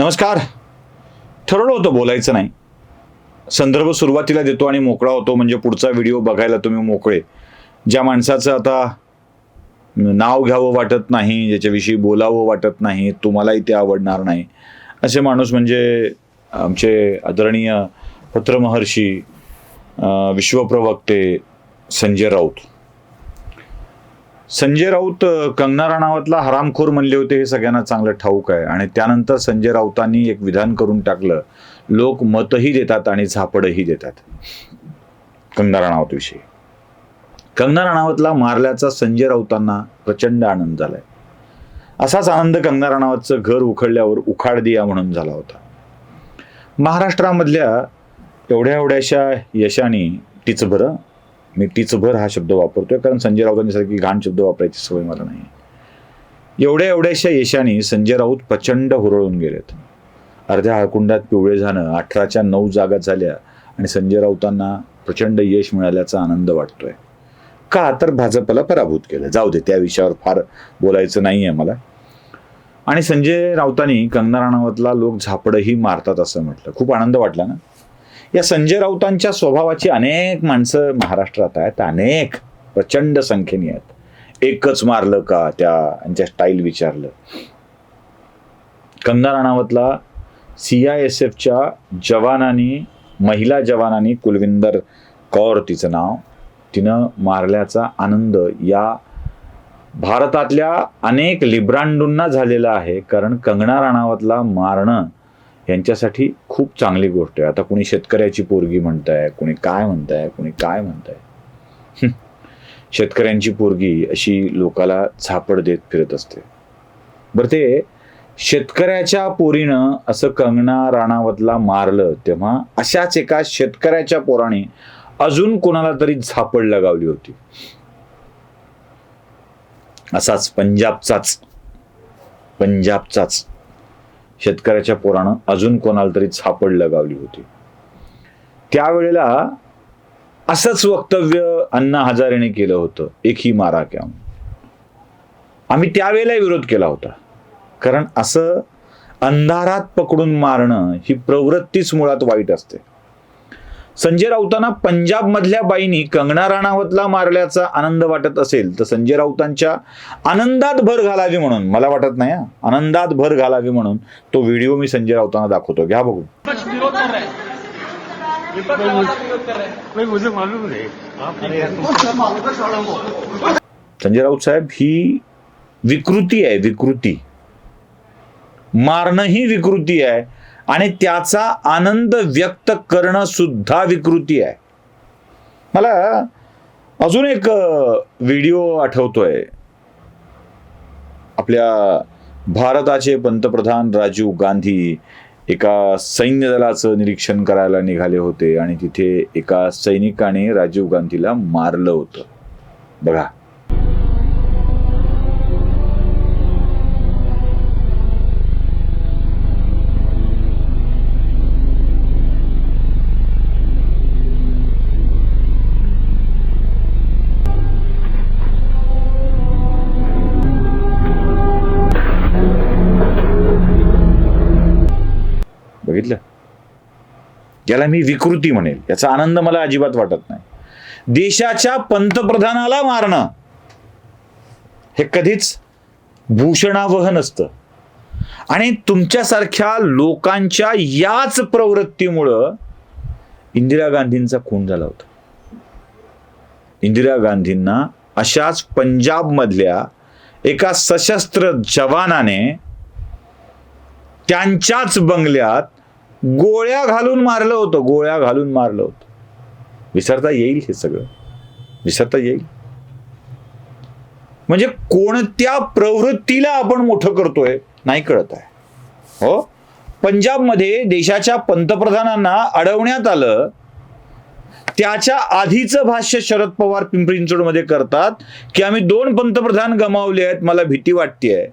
नमस्कार. ठरवलं होतं बोलायचं नाही. संदर्भ सुरुवातीला देतो आणि मोकळा होतो म्हणजे पुढचा व्हिडिओ बघायला तुम्ही मोकळे. ज्या माणसाचं आता नाव घ्यावं वाटत नाही ज्याच्याविषयी बोलावं वाटत नाही तुम्हालाही ते आवडणार नाही. असे माणूस म्हणजे आमचे आदरणीय पत्रमहर्षी विश्वप्रवक्ते संजय राऊत. संजय राऊत कंगना राणावतला हरामखोर म्हणले होते हे सगळ्यांना चांगलं ठाऊक आहे. आणि त्यानंतर संजय राऊतांनी एक विधान करून टाकलं. लोक मतही देतात आणि झापडही देतात. कंगना राणावतविषयी कंगना राणावतला मारल्याचा संजय राऊतांना प्रचंड आनंद झालाय. असाच आनंद कंगना राणावतचं घर उखडल्यावर उखाड दिया म्हणून झाला होता. महाराष्ट्रामधल्या एवढ्या एवढ्याशा यशाने टीचभर मी टीचभर हा शब्द वापरतोय कारण संजय राऊतांसारखी घाण शब्द वापरायची सवय मला नाही. एवढ्या एवढ्याशा यशाने संजय राऊत प्रचंड हुरळून गेलेत. अर्ध्या हळकुंडात पिवळे झालं अठराच्या नऊ जागा झाल्या आणि संजय राऊतांना प्रचंड यश मिळाल्याचा आनंद वाटतोय. का तर भाजपला पराभूत केलं. जाऊ दे त्या विषयावर फार बोलायचं नाही आहे मला. आणि संजय राऊतांनी कंगना राणावतला लोक झापडही मारतात असं म्हटलं. खूप आनंद वाटला ना? या संजय राऊतांच्या स्वभावाची अनेक माणसं महाराष्ट्रात आहेत अनेक प्रचंड संख्येने आहेत. एकच मारलं का त्या स्टाईल विचारलं. कंगना राणावतला सी आय एस एफच्या जवानांनी महिला जवानांनी कुलविंदर कौर तिचं नाव तिनं मारल्याचा आनंद या भारतातल्या अनेक लिब्रांडूंना झालेला आहे कारण कंगना राणावतला मारणं यांच्यासाठी खूप चांगली गोष्ट आहे. आता कुणी शेतकऱ्याची पोरगी म्हणताय कुणी काय म्हणताय कुणी काय म्हणताय? शेतकऱ्यांची पोरगी अशी लोकाला झापड देत फिरत असते. बरं ते शेतकऱ्याच्या पोरीनं असं कंगना राणावतला मारलं तेव्हा अशाच एका शेतकऱ्याच्या पोराने अजून कोणाला तरी झापड लगावली होती. असाच पंजाबचाच पंजाबचाच. शेतकऱ्याच्या पोरानं अजून कोणाला तरी झापड लगावली होती. त्यावेळेला असंच वक्तव्य अण्णा हजारेने केलं होतं एकही मारा क्या आम्ही त्यावेळेला विरोध केला होता. कारण असं अंधारात पकडून मारणं ही प्रवृत्तीच मुळात वाईट असते. संजय राऊतांना पंजाब मधल्या बाईंनी कंगना राणावतला मारल्याचा आनंद वाटत असेल तर संजय राऊतांच्या आनंदात भर घालावी म्हणून मला वाटत नाही आनंदात भर घालावी म्हणून तो व्हिडिओ मी संजय राऊतांना दाखवतो. घ्या बघू. संजय राऊत साहेब ही विकृती आहे विकृती. मारणं ही विकृती आहे. आणि त्याचा आनंद व्यक्त करणं सुद्धा विकृती आहे. मला अजून एक व्हिडिओ आठवतोय. आपल्या भारताचे पंतप्रधान राजीव गांधी एका सैन्य दलाचं निरीक्षण करायला निघाले होते आणि तिथे एका सैनिकाने राजीव गांधीला मारलं होतं. बघा. याला मी विकृती म्हणेल याचा आनंद मला अजिबात वाटत नाही. देशाच्या पंतप्रधानाला मारणं हे कधीच भूषणावह नसतं आणि तुमच्यासारख्या लोकांच्या याच प्रवृत्तीमुळं इंदिरा गांधींचा खून झाला होता. इंदिरा गांधींना अशाच पंजाबमधल्या एका सशस्त्र जवानाने त्यांच्याच बंगल्यात गोळ्या घालून मारलं होतं गोळ्या घालून मारलं होतं. विसरता येईल हे सगळं. विसरता येईल. म्हणजे कोणत्या प्रवृत्तीला आपण मोठं करतोय नाही कळत आहे. हो? पंजाबमध्ये देशाच्या पंतप्रधानांना अडवण्यात आलं त्याच्या आधीचं भाष्य शरद पवार पिंपरी चिंचवडमध्ये करतात की आम्ही दोन पंतप्रधान गमावले आहेत मला भीती वाटतेय.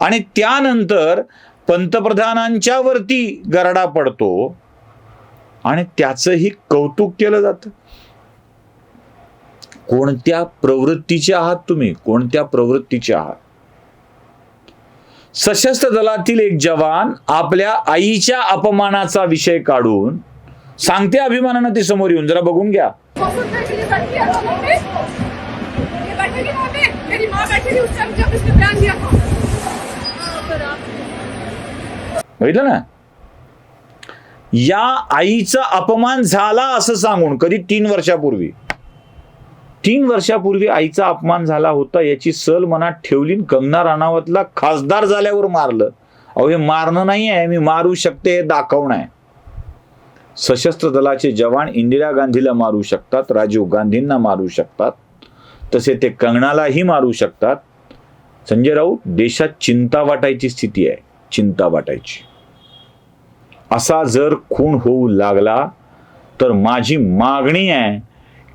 आणि त्यानंतर पंतप्रधानांच्या वरती गरडा पडतो आणि त्याचंही कौतुक केलं जातं. कोणत्या प्रवृत्तीचे आहात तुम्ही? कोणत्या प्रवृत्तीचे आहात? सशस्त्र दलातील एक जवान आपल्या आईच्या अपमानाचा विषय काढून सांगते अभिमानानं ती समोर येऊन. जरा बघून घ्या. मेरी माँ बैठी थी दिया. था हाँ, फिर आप बघितलं ना? या आईचा अपमान झाला असं सांगून कधी? तीन वर्षापूर्वी. तीन वर्षापूर्वी आईचा अपमान झाला होता याची सल मनात ठेवली कंगना राणावतला खासदार झाल्यावर मारलं. अहो हे मारणं नाही आहे मी मारू शकते हे दाखवणं आहे. सशस्त्र दलाचे जवान इंदिरा गांधीला मारू शकतात राजीव गांधींना मारू शकतात तसे ते कंगनालाही मारू शकतात. संजय राऊत देशात चिंता वाटायची स्थिती आहे चिंता वाटायची. असा जर खून होऊ लागला तर माझी मागणी आहे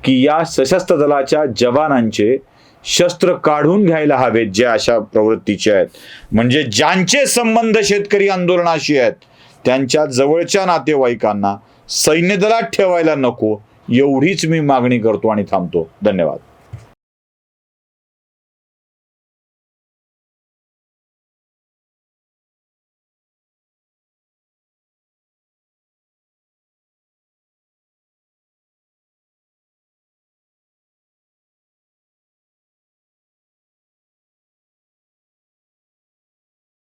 की या सशस्त्र दलाच्या जवानांचे शस्त्र काढून घ्यायला हवेत जे अशा प्रवृत्तीचे आहेत. म्हणजे ज्यांचे संबंध शेतकरी आंदोलनाशी आहेत त्यांच्या जवळच्या नातेवाईकांना सैन्य दलात ठेवायला नको एवढीच मी मागणी करतो आणि थांबतो. धन्यवाद.